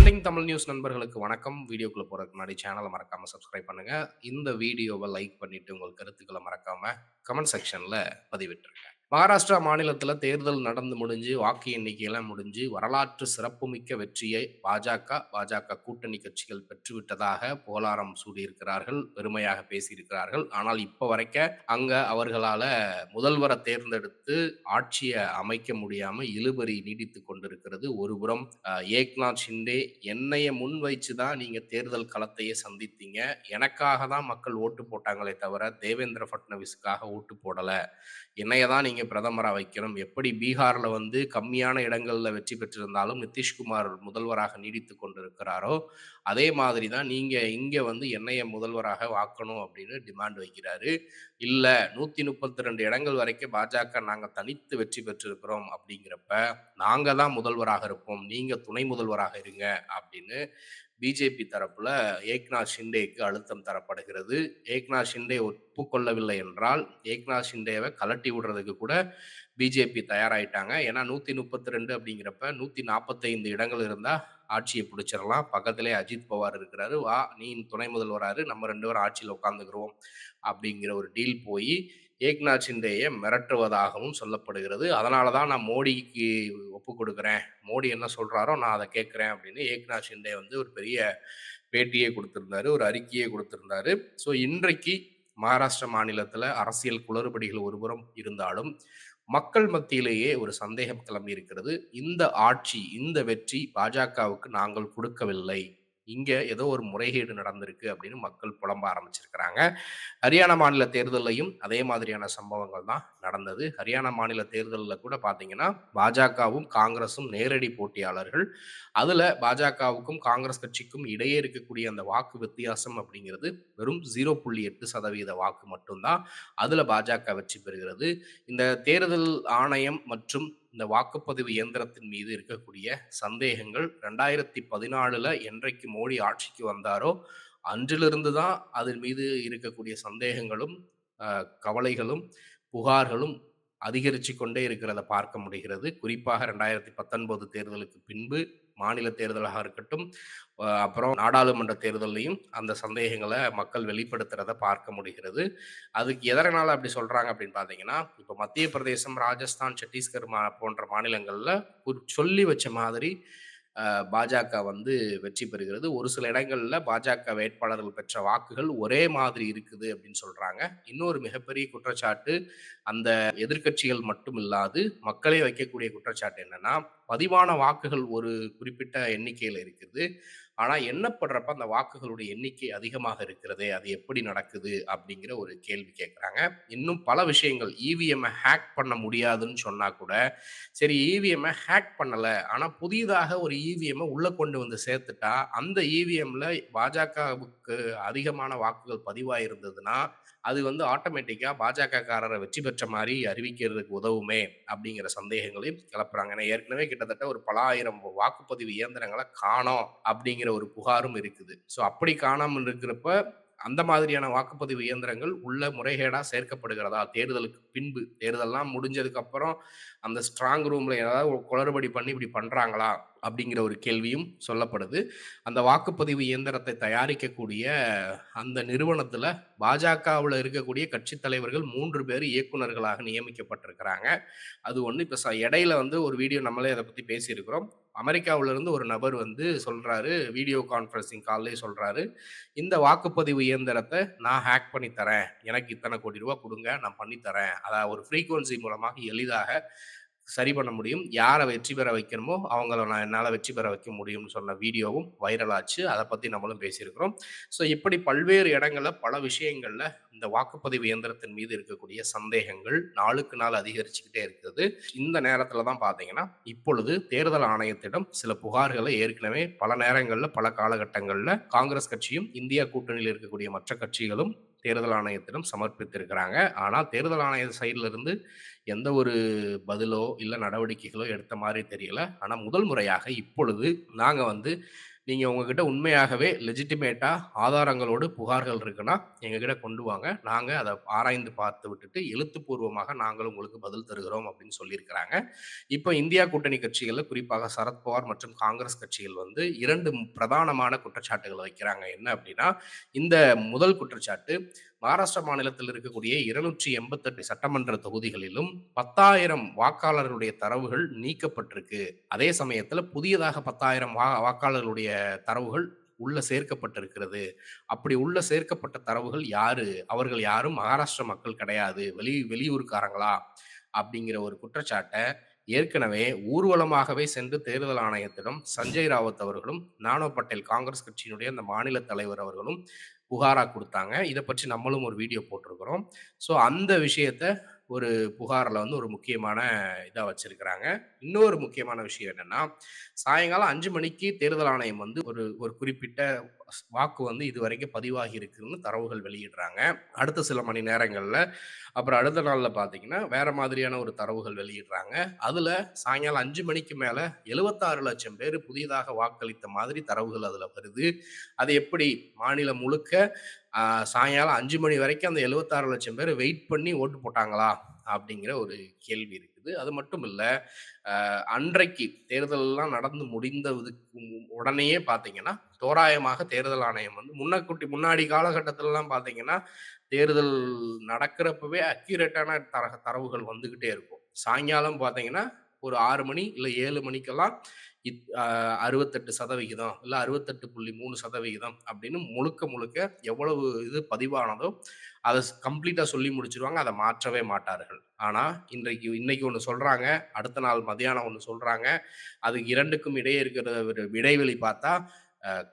Trending Tamil news நண்பர்களுக்கு வணக்கம். வீடியோக்குள்ள போறதுக்கு முன்னாடி சேனலை மறக்காம சப்ஸ்கிரைப் பண்ணுங்க. இந்த வீடியோவை லைக் பண்ணிட்டு உங்கள் கருத்துக்களை மறக்காம கமெண்ட் செக்ஷன்ல பதிவிட்டுருங்க. மகாராஷ்டிரா மாநிலத்தில் தேர்தல் நடந்து முடிஞ்சு வாக்கு எண்ணிக்கையெல்லாம் முடிஞ்சு வரலாற்று சிறப்புமிக்க வெற்றியை பாஜக பாஜக கூட்டணி கட்சிகள் பெற்றுவிட்டதாக போலாரம் சூடியிருக்கிறார்கள் பெருமையாக பேசியிருக்கிறார்கள். ஆனால் இப்போ வரைக்க அங்க அவர்களால முதல்வரை தேர்ந்தெடுத்து ஆட்சியை அமைக்க முடியாம இழுபறி நீடித்து கொண்டிருக்கிறது. ஒருபுறம் ஏக்நாத் ஷிண்டே என்னைய முன் வைச்சு தான் நீங்க தேர்தல் களத்தையே சந்தித்தீங்க. எனக்காக தான் மக்கள் ஓட்டு போட்டாங்களே தவிர தேவேந்திர பட்னவிஸுக்காக ஓட்டு போடலை. என்னைய தான் நீங்க பிரதமராக வைக்கணும். எப்படி பீகாரில் வந்து கம்மியான இடங்களில் வெற்றி பெற்றிருந்தாலும் நிதிஷ்குமார் முதல்வராக நீடித்து கொண்டிருக்கிறாரோ அதே மாதிரி தான் நீங்கள் இங்கே வந்து என்னைய முதல்வராக வாக்கணும் அப்படின்னு டிமாண்ட் வைக்கிறாரு. இல்லை நூற்றி முப்பத்தி ரெண்டு இடங்கள் வரைக்கும் பாஜக நாங்கள் தனித்து வெற்றி பெற்றிருக்கிறோம் அப்படிங்கிறப்ப நாங்கள் தான் முதல்வராக இருப்போம். நீங்கள் துணை முதல்வராக இருங்க அப்படின்னு பிஜேபி தரப்புல ஏக்நாத் ஷிண்டேக்கு அழுத்தம் தரப்படுகிறது. ஏக்நாத் ஷிண்டே ஒப்புக்கொள்ளவில்லை என்றால் ஏக்நாத் ஷிண்டேவை கலட்டி விடுறதுக்கு கூட பிஜேபி தயாராயிட்டாங்க. ஏன்னா நூத்தி முப்பத்தி ரெண்டு அப்படிங்கிறப்ப நூத்தி நாற்பத்தைந்து இடங்கள் இருந்தா ஆட்சியை பிடிச்சிடலாம். பக்கத்திலே அஜித் பவார் இருக்கிறாரு. வா நீ துணை முதல்வராரு. நம்ம ரெண்டு பேரும் ஆட்சியில் உட்காந்துக்கிறோம் அப்படிங்கிற ஒரு டீல் போய் ஏக்நாத் ஷிண்டேயை மிரட்டுவதாகவும் சொல்லப்படுகிறது. அதனால தான் நான் மோடிக்கு ஒப்பு கொடுக்குறேன். மோடி என்ன சொல்கிறாரோ நான் அதை கேட்குறேன் அப்படின்னு ஏக்நாத் ஷிண்டே வந்து ஒரு பெரிய பேட்டியை கொடுத்துருந்தாரு ஒரு அறிக்கையை கொடுத்துருந்தாரு. ஸோ இன்றைக்கு மகாராஷ்டிர மாநிலத்தில் அரசியல் குளறுபடிகள் ஒருபுறம் இருந்தாலும் மக்கள் மத்தியிலேயே ஒரு சந்தேகம் கிளம்பி இருக்கிறது. இந்த ஆட்சி இந்த வெற்றி பாஜகவுக்கு நாங்கள் கொடுக்கவில்லை. இங்கே ஏதோ ஒரு முறைகேடு நடந்திருக்கு அப்படின்னு மக்கள் புலம்ப ஆரம்பிச்சிருக்கிறாங்க. ஹரியானா மாநில தேர்தலையும் அதே மாதிரியான சம்பவங்கள் தான் நடந்தது. ஹரியானா மாநில தேர்தலில் கூட பார்த்தீங்கன்னா பாஜகவும் காங்கிரஸும் நேரடி போட்டியாளர்கள். அதில் பாஜகவுக்கும் காங்கிரஸ் கட்சிக்கும் இடையே இருக்கக்கூடிய அந்த வாக்கு வித்தியாசம் அப்படிங்கிறது வெறும் ஜீரோ புள்ளி எட்டு சதவீத வாக்கு மட்டும்தான். அதில் பாஜக வெற்றி பெறுகிறது. இந்த தேர்தல் ஆணையம் மற்றும் இந்த வாக்குப்பதிவு இயந்திரத்தின் மீது இருக்கக்கூடிய சந்தேகங்கள் ரெண்டாயிரத்தி பதினாலுல என்றைக்கு மோடி ஆட்சிக்கு வந்தாரோ அன்றிலிருந்து தான் அதன் மீது இருக்கக்கூடிய சந்தேகங்களும் கவலைகளும் புகார்களும் அதிகரித்து கொண்டே இருக்கிறத பார்க்க முடிகிறது. குறிப்பாக ரெண்டாயிரத்தி பத்தொன்பது தேர்தலுக்கு பின்பு மாநில தேர்தலாக இருக்கட்டும் அப்புறம் நாடாளுமன்ற தேர்தலையும் அந்த சந்தேகங்களை மக்கள் வெளிப்படுத்துறத பார்க்க முடிகிறது. அதுக்கு எதனால் அப்படி சொல்றாங்க அப்படின்னு பார்த்தீங்கன்னா இப்போ மத்திய பிரதேசம் ராஜஸ்தான் சத்தீஸ்கர் மா போன்ற மாநிலங்களில் ஒரு சொல்லி வச்ச மாதிரி பாஜக வந்து வெற்றி பெறுகிறது. ஒரு சில இடங்கள்ல பாஜக வேட்பாளர்கள் பெற்ற வாக்குகள் ஒரே மாதிரி இருக்குது அப்படின்னு சொல்றாங்க. இன்னொரு மிகப்பெரிய குற்றச்சாட்டு அந்த எதிர்க்கட்சிகள் மட்டும் இல்லாது மக்களே வைக்கக்கூடிய குற்றச்சாட்டு என்னன்னா பதிவான வாக்குகள் ஒரு குறிப்பிட்ட எண்ணிக்கையில் இருக்குது. ஆனால் எண்ணப்படுறப்ப அந்த வாக்குகளுடைய எண்ணிக்கை அதிகமாக இருக்கிறது அது எப்படி நடக்குது அப்படிங்கிற ஒரு கேள்வி கேட்குறாங்க. இன்னும் பல விஷயங்கள் இவிஎம்ஐ ஹேக் பண்ண முடியாதுன்னு சொன்னால் கூட சரி இவிஎம்ஐ ஹேக் பண்ணலை ஆனால் புதிதாக ஒரு இவிஎம்ஐ உள்ளே கொண்டு வந்து சேர்த்துட்டா அந்த இவிஎம்ல பாஜகவுக்கு அதிகமான வாக்குகள் பதிவாயிருந்ததுன்னா அது வந்து ஆட்டோமேட்டிக்காக பாஜக காரரை வெற்றி பெற்ற மாதிரி அறிவிக்கிறதுக்கு உதவுமே அப்படிங்கிற சந்தேகங்களையும் கிளப்புறாங்க. ஏன்னா ஏற்கனவே கிட்டத்தட்ட ஒரு பல ஆயிரம் வாக்குப்பதிவு இயந்திரங்களை காணோம் அப்படிங்கிற ஒரு புகாரும் இருக்குது. ஸோ அப்படி காணாமல் இருக்கிறப்ப அந்த மாதிரியான வாக்குப்பதிவு இயந்திரங்கள் உள்ள முறைகேடாக சேர்க்கப்படுகிறதா? தேர்தலுக்கு பின்பு தேர்தல்லாம் முடிஞ்சதுக்கப்புறம் அந்த ஸ்ட்ராங் ரூமில் ஏதாவது குளறுபடி பண்ணி இப்படி பண்ணுறாங்களா அப்படிங்கிற ஒரு கேள்வியும் சொல்லப்படுது. அந்த வாக்குப்பதிவு இயந்திரத்தை தயாரிக்கக்கூடிய அந்த நிறுவனத்தில் பாஜகவில் இருக்கக்கூடிய கட்சித் தலைவர்கள் மூன்று பேர் இயக்குனர்களாக நியமிக்கப்பட்டிருக்கிறாங்க. அது ஒன்று இப்போ ச இடையில வந்து ஒரு வீடியோ நம்மளே அதை பற்றி பேசியிருக்கிறோம். அமெரிக்காவிலிருந்து ஒரு நபர் வந்து சொல்கிறாரு வீடியோ கான்ஃபரன்சிங் கால்லே சொல்கிறாரு இந்த வாக்குப்பதிவு இயந்திரத்தை நான் ஹேக் பண்ணி தரேன். எனக்கு இத்தனை கோடி ரூபா கொடுங்க நான் பண்ணித்தரேன் அதை ஒரு ஃப்ரீக்குவன்சி மூலமாக எளிதாக சரி பண்ண முடியும். யாரை வெற்றி பெற வைக்கணுமோ அவங்கள நான் என்னால் வெற்றி பெற வைக்க முடியும்னு சொன்ன வீடியோவும் வைரல் ஆச்சு. அதை பற்றி நம்மளும் பேசியிருக்கிறோம். ஸோ இப்படி பல்வேறு இடங்களில் பல விஷயங்களில் இந்த வாக்குப்பதிவு இயந்திரத்தின் மீது இருக்கக்கூடிய சந்தேகங்கள் நாளுக்கு நாள் அதிகரிச்சுக்கிட்டே இருக்குது. இந்த நேரத்தில் தான் பார்த்தீங்கன்னா இப்பொழுது தேர்தல் ஆணையத்திடம் சில புகார்களை ஏற்கனவே பல நேரங்களில் பல காலகட்டங்களில் காங்கிரஸ் கட்சியும் இந்தியா கூட்டணியில் இருக்கக்கூடிய மற்ற கட்சிகளும் தேர்தல் ஆணையத்திடம் சமர்ப்பித்திருக்கிறாங்க. ஆனால் தேர்தல் ஆணைய சைடில் இருந்து எந்த ஒரு பதிலோ இல்லை நடவடிக்கைகளோ எடுத்த மாதிரி தெரியல. ஆனால் முதல் முறையாக இப்பொழுது நாங்கள் வந்து நீங்க உங்ககிட்ட உண்மையாகவே லெஜிட்டிமேட்டா ஆதாரங்களோடு புகார்கள் இருக்குன்னா, எங்ககிட்ட கொண்டு வாங்க. நாங்க அதை ஆராய்ந்து பார்த்து விட்டுட்டு, எழுத்துப்பூர்வமாக நாங்கள் உங்களுக்கு பதில் தருகிறோம் அப்படின்னு சொல்லியிருக்கிறாங்க. இப்போ இந்தியா கூட்டணி கட்சிகள்ல குறிப்பாக சரத்பவார் மற்றும் காங்கிரஸ் கட்சிகள் வந்து இரண்டு பிரதானமான குற்றச்சாட்டுகளை வைக்கிறாங்க. என்ன அப்படின்னா, இந்த முதல் குற்றச்சாட்டு மகாராஷ்டிரா மாநிலத்தில் இருக்கக்கூடிய 288 சட்டமன்ற தொகுதிகளிலும் 10,000 வாக்காளர்களுடைய தரவுகள் நீக்கப்பட்டிருக்கு. அதே சமயத்தில் புதியதாக 10,000 வா வாக்காளர்களுடைய தரவுகள் உள்ள சேர்க்கப்பட்டிருக்கிறது. அப்படி உள்ள சேர்க்கப்பட்ட தரவுகள் யாரு? அவர்கள் யாரும் மகாராஷ்டிர மக்கள் கிடையாது. வெளி வெளியூர்காரங்களா அப்படிங்கிற ஒரு குற்றச்சாட்டை ஏற்கனவே ஊர்வலமாகவே சென்று தேர்தல் ஆணையத்திடம் சஞ்சய் ராவத் அவர்களும், நானோ பட்டேல் காங்கிரஸ் கட்சியினுடைய அந்த மாநில தலைவர் அவர்களும் புகாராக கொடுத்தாங்க இதை பற்றி நம்மளும் ஒரு வீடியோ போட்டிருக்கிறோம். ஸோ அந்த விஷயத்த ஒரு புகாரில் வந்து ஒரு முக்கியமான இதாக வச்சிருக்கிறாங்க. இன்னொரு முக்கியமான விஷயம் என்னன்னா, சாயங்காலம் அஞ்சு மணிக்கு தேர்தல் ஆணையம் வந்து ஒரு ஒரு குறிப்பிட்ட வாக்கு வந்து இதுவரைக்கும் பதிவாகி இருக்குன்னு தரவுகள் வெளியிடுறாங்க. அடுத்த சில மணி நேரங்களில் அப்புறம் அடுத்த நாளில் பார்த்தீங்கன்னா, வேற மாதிரியான ஒரு தரவுகள் வெளியிடுறாங்க. அதில் சாயங்காலம் அஞ்சு மணிக்கு மேலே எழுபத்தாறு லட்சம் பேர் புதியதாக வாக்களித்த மாதிரி தரவுகள் அதில் வருது. அது எப்படி மாநிலம் முழுக்க சாயங்காலம் அஞ்சு மணி வரைக்கும் அந்த எழுபத்தாறு லட்சம் பேர் வெயிட் பண்ணி ஓட்டு போட்டாங்களா? அப்படிங்கிற ஒரு கேள்வி இருக்குது. அது மட்டும் இல்லை அன்றைக்கு தேர்தலெல்லாம் நடந்து முடிந்ததுக்கு உடனேயே பார்த்தீங்கன்னா, தோராயமாக தேர்தல் ஆணையம் வந்து முன்னக்கூட்டி முன்னாடி காலகட்டத்திலலாம் பார்த்தீங்கன்னா, தேர்தல் நடக்கிறப்பவே அக்யூரேட்டான தர தரவுகள் வந்துக்கிட்டே இருக்கும். சாயங்காலம் பார்த்தீங்கன்னா, ஒரு ஆறு மணி இல்லை ஏழு மணிக்கெல்லாம் இத் அறுபத்தெட்டு சதவிகிதம் இல்லை அறுபத்தெட்டு புள்ளி மூணு சதவிகிதம் அப்படின்னு முழுக்க முழுக்க எவ்வளவு இது பதிவானதோ, அதை கம்ப்ளீட்டாக சொல்லி முடிச்சிருவாங்க அதை மாற்றவே மாட்டார்கள். ஆனால் இன்றைக்கு இன்னைக்கு ஒன்று சொல்கிறாங்க அடுத்த நாள் மதியானம் ஒன்று சொல்கிறாங்க அது இரண்டுக்கும் இடையே இருக்கிற ஒரு இடைவெளி பார்த்தா,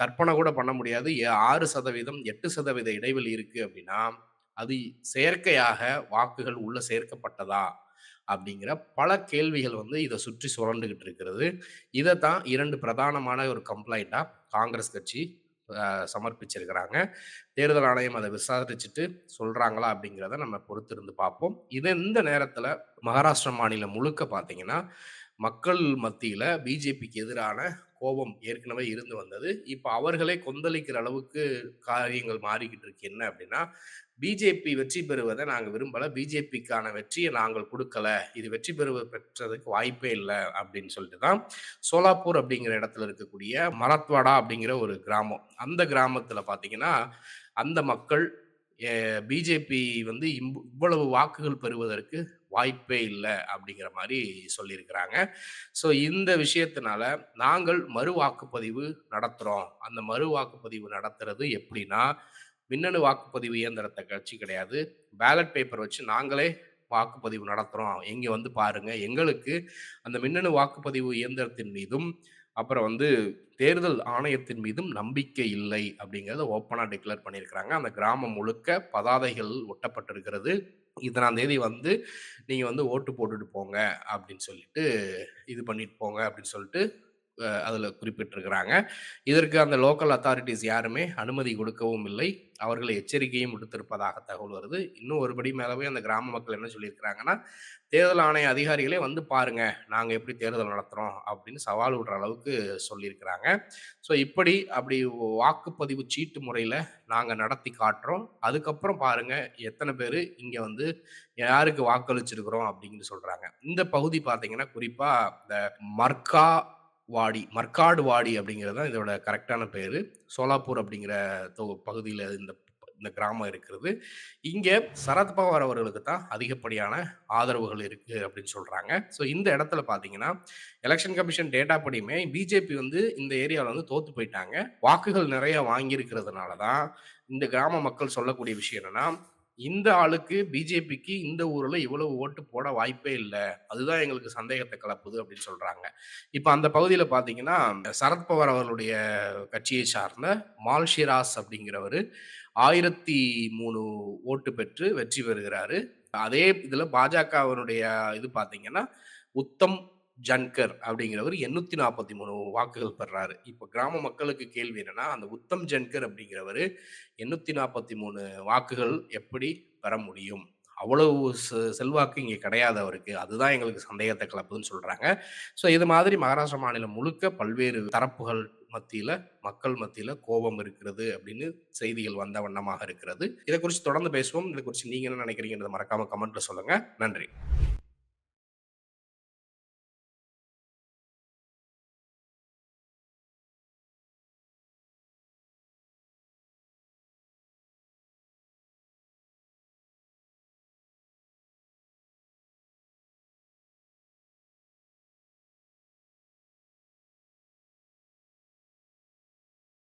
கற்பனை கூட பண்ண முடியாது. ஆறு சதவீதம் எட்டு சதவீத இடைவெளி இருக்குது அப்படின்னா, அது செயற்கையாக வாக்குகள் உள்ள சேர்க்கப்பட்டதா? அப்படிங்கிற பல கேள்விகள் வந்து இதை சுற்றி சுரண்டுகிட்டு இருக்கிறது. இதை தான் இரண்டு பிரதானமான ஒரு கம்ப்ளைண்டாக காங்கிரஸ் கட்சி சமர்ப்பிச்சிருக்கிறாங்க. தேர்தல் ஆணையம் அதை விசாரிச்சுட்டு சொல்றாங்களா? அப்படிங்கிறத நம்ம பொறுத்திருந்து பார்ப்போம். இது இந்த நேரத்தில் மகாராஷ்டிரா மாநிலம் முழுக்க பார்த்தீங்கன்னா, மக்கள் மத்தியில் பிஜேபிக்கு எதிரான கோபம் ஏற்கனவே இருந்து வந்தது. இப்போ அவர்களே கொந்தளிக்கிற அளவுக்கு காரியங்கள் மாறிக்கிட்டு இருக்கு. என்ன அப்படின்னா, பிஜேபி வெற்றி பெறுவதை நாங்கள் விரும்பல. பிஜேபிக்கான வெற்றியை நாங்கள் கொடுக்கல இது வெற்றி பெறுவ பெற்றதுக்கு வாய்ப்பே இல்லை அப்படின்னு சொல்லிட்டு தான் சோலாப்பூர் அப்படிங்கிற இடத்துல இருக்கக்கூடிய மரத்வாடா அப்படிங்கிற ஒரு கிராமம். அந்த கிராமத்தில் பார்த்தீங்கன்னா, அந்த மக்கள் பிஜேபி வந்து இம்பு இவ்வளவு வாக்குகள் பெறுவதற்கு வாய்ப்பே இல்லை அப்படிங்கிற மாதிரி சொல்லியிருக்கிறாங்க. ஸோ இந்த விஷயத்தினால நாங்கள் மறு வாக்குப்பதிவு நடத்துகிறோம் அந்த மறு வாக்குப்பதிவு நடத்துறது எப்படின்னா, மின்னணு வாக்குப்பதிவு இயந்திரத்தை கட்சி கிடையாது. பேலட் பேப்பர் வச்சு நாங்களே வாக்குப்பதிவு நடத்துகிறோம் இங்கே வந்து பாருங்கள் எங்களுக்கு அந்த மின்னணு வாக்குப்பதிவு இயந்திரத்தின் மீதும், அப்புறம் வந்து தேர்தல் ஆணையத்தின் மீதும் நம்பிக்கை இல்லை அப்படிங்கிறத ஓப்பனாக டிக்ளேர் பண்ணியிருக்கிறாங்க. அந்த கிராமம் முழுக்க பதாதைகள் ஒட்டப்பட்டிருக்கிறது. இதனாம் தேதி வந்து நீங்கள் வந்து ஓட்டு போட்டுட்டு போங்க அப்படின்னு சொல்லிட்டு, இது பண்ணிட்டு போங்க அப்படின்னு சொல்லிட்டு அதில் குறிப்பிட்டிருக்கிறாங்க. இதற்கு அந்த லோக்கல் அத்தாரிட்டிஸ் யாருமே அனுமதி கொடுக்கவும் இல்லை. அவர்களை எச்சரிக்கையும் விடுத்திருப்பதாக தகவல் வருது. இன்னும் ஒரு படி போய் அந்த கிராம மக்கள் என்ன சொல்லியிருக்கிறாங்கன்னா, தேர்தல் ஆணைய அதிகாரிகளே வந்து பாருங்க, நாங்கள் எப்படி தேர்தல் நடத்துகிறோம் அப்படின்னு சவால் விடுற அளவுக்கு சொல்லியிருக்கிறாங்க. ஸோ இப்படி அப்படி வாக்குப்பதிவு சீட்டு முறையில் நாங்கள் நடத்தி காட்டுறோம். அதுக்கப்புறம் பாருங்க எத்தனை பேர் இங்கே வந்து யாருக்கு வாக்களிச்சிருக்கிறோம் அப்படின்னு சொல்கிறாங்க இந்த பகுதி பார்த்தீங்கன்னா, குறிப்பாக இந்த மர்கா வாடி மர்க்காடு வாடி அப்படிங்கிறது தான் இதோட கரெக்டான பேர் சோலாப்பூர் அப்படிங்கிற தொ பகுதியில் இந்த இந்த கிராமம் இருக்கிறது. இங்கே சரத்பவார் அவர்களுக்கு தான் அதிகப்படியான ஆதரவுகள் இருக்குது அப்படின்னு சொல்கிறாங்க ஸோ இந்த இடத்துல பார்த்தீங்கன்னா, எலெக்ஷன் கமிஷன் டேட்டா படியுமே பிஜேபி வந்து இந்த ஏரியாவில் வந்து தோற்று போயிட்டாங்க. வாக்குகள் நிறைய வாங்கியிருக்கிறதுனால தான், இந்த கிராம மக்கள் சொல்லக்கூடிய விஷயம் என்னன்னா, இந்த ஆளுக்கு பிஜேபிக்கு இந்த ஊர்ல இவ்வளவு ஓட்டு போட வாய்ப்பே இல்லை அதுதான் எங்களுக்கு சந்தேகத்தை கலப்புது அப்படின்னு சொல்றாங்க. இப்ப அந்த பகுதியில பார்த்தீங்கன்னா, சரத்பவார் அவர்களுடைய கட்சியை சார்ந்த மால்ஷிராஸ் அப்படிங்கிறவர் ஆயிரத்தி மூணு ஓட்டு பெற்று வெற்றி பெறுகிறாரு. அதே இதுல பாஜகவனுடைய இது பார்த்தீங்கன்னா, உத்தம் ஜன்கர் அப்படிங்கிறவர் எண்ணூற்றி நாற்பத்தி மூணு வாக்குகள் பெறாரு இப்போ கிராம மக்களுக்கு கேள்வி என்னன்னா, அந்த உத்தம் ஜன்கர் அப்படிங்கிறவரு 843 வாக்குகள் எப்படி பெற முடியும்? அவ்வளவு செ செல்வாக்கு இங்கே கிடையாது அவருக்கு. அதுதான் எங்களுக்கு சந்தேகத்தை கலப்புன்னு சொல்றாங்க. ஸோ இது மாதிரி மகாராஷ்டிரா மாநிலம் முழுக்க பல்வேறு தரப்புகள் மத்தியில மக்கள் மத்தியில கோபம் இருக்கிறது அப்படின்னு செய்திகள் வந்த வண்ணமாக இருக்கிறது. இதை குறித்து தொடர்ந்து பேசுவோம். இதை குறித்து நீங்க என்ன நினைக்கிறீங்கன்றத மறக்காம கமெண்ட்ல சொல்லுங்க. நன்றி.